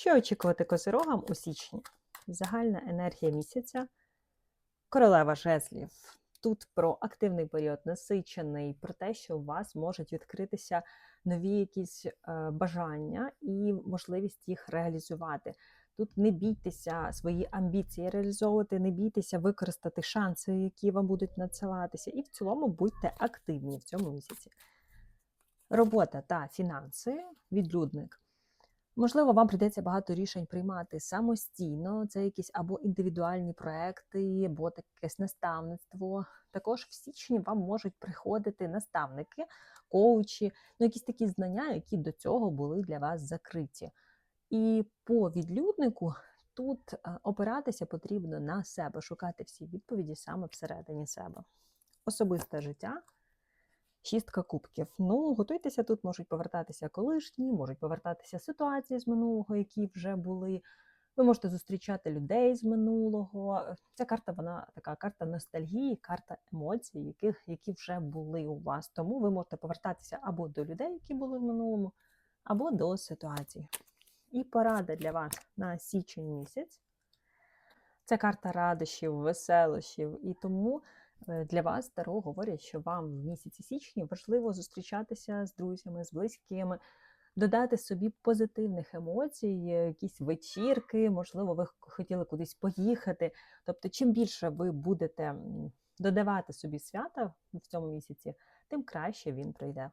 Що очікувати козирогам у січні? Загальна енергія місяця. Королева жезлів. Тут про активний період, насичений, про те, що у вас можуть відкритися нові якісь е, бажання і можливість їх реалізувати. Тут не бійтеся свої амбіції реалізовувати, не бійтеся використати шанси, які вам будуть надсилатися, і в цілому будьте активні в цьому місяці. Робота та фінанси, відлюдник. Можливо, вам прийдеться багато рішень приймати самостійно. Це якісь або індивідуальні проекти, або якесь наставництво. Також в січні вам можуть приходити наставники, коучі, ну якісь такі знання, які до цього були для вас закриті. І по відлюднику тут е, опиратися потрібно на себе, шукати всі відповіді саме всередині себе. Особисте життя. Шістка кубків. Ну, готуйтеся, тут можуть повертатися колишні, можуть повертатися ситуації з минулого, які вже були. Ви можете зустрічати людей з минулого. Ця карта, вона така карта ностальгії, карта емоцій, яких, які вже були у вас. Тому ви можете повертатися або до людей, які були в минулому, або до ситуацій. І порада для вас на січень місяць. Це карта радощів, веселощів. І тому е, для вас Таро говорять, що вам в місяці січні важливо зустрічатися з друзями, з близькими, додати собі позитивних емоцій, е, якісь вечірки, можливо, ви хотіли кудись поїхати. Тобто, чим більше ви будете додавати собі свята в цьому місяці, тим краще він пройде.